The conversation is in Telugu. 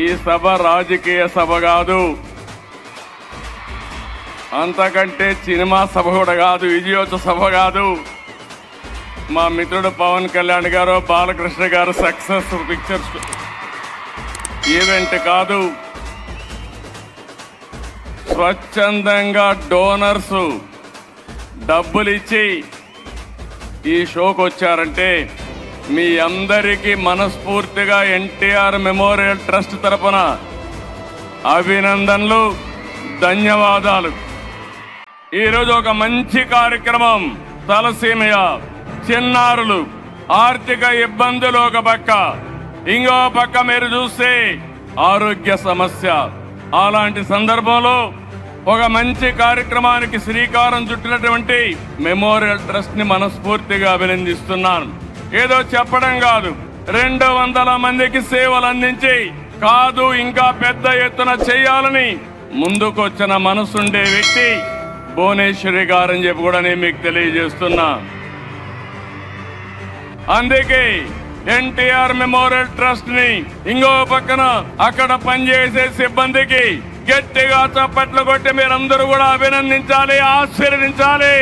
ఈ సభ రాజకీయ సభ కాదు. అంతకంటే సినిమా సభ కూడా కాదు విజయోత్సవ సభ కాదు. మా మిత్రుడు పవన్ కళ్యాణ్ గారు బాలకృష్ణ గారు సక్సెస్ పిక్చర్స్ ఈవెంట్ కాదు. స్వచ్ఛందంగా డోనర్స్ డబ్బులు ఇచ్చి ఈ షోకి వచ్చారంటే మీ అందరికీ మనస్ఫూర్తిగా ఎన్టీఆర్ మెమోరియల్ ట్రస్ట్ తరపున అభినందనలు ధన్యవాదాలు. ఈరోజు ఒక మంచి కార్యక్రమం తలసీమయ చిన్నారులు ఆర్థిక ఇబ్బందులు ఒక పక్క. ఇంకో పక్క మీరు చూస్తే ఆరోగ్య సమస్య. అలాంటి సందర్భంలో ఒక మంచి కార్యక్రమానికి శ్రీకారం చుట్టినటువంటి మెమోరియల్ ట్రస్ట్ని మనస్ఫూర్తిగా అభినందిస్తున్నాను. ఏదో చెప్పడం కాదు. రెండు వందల మందికి సేవలు అందించి కాదు ఇంకా పెద్ద ఎత్తున చేయాలని ముందుకొచ్చిన మనసుండే వ్యక్తి భువనేశ్వరి గారని చెప్పి కూడా నేను మీకు తెలియజేస్తున్నా. అందుకే ఎన్టీఆర్ మెమోరియల్ ట్రస్ట్ని ఇంకో పక్కన అక్కడ పనిచేసే సిబ్బందికి గట్టిగా చప్పట్లు కొట్టి మీరందరూ కూడా అభినందించాలి ఆశీర్వదించాలి.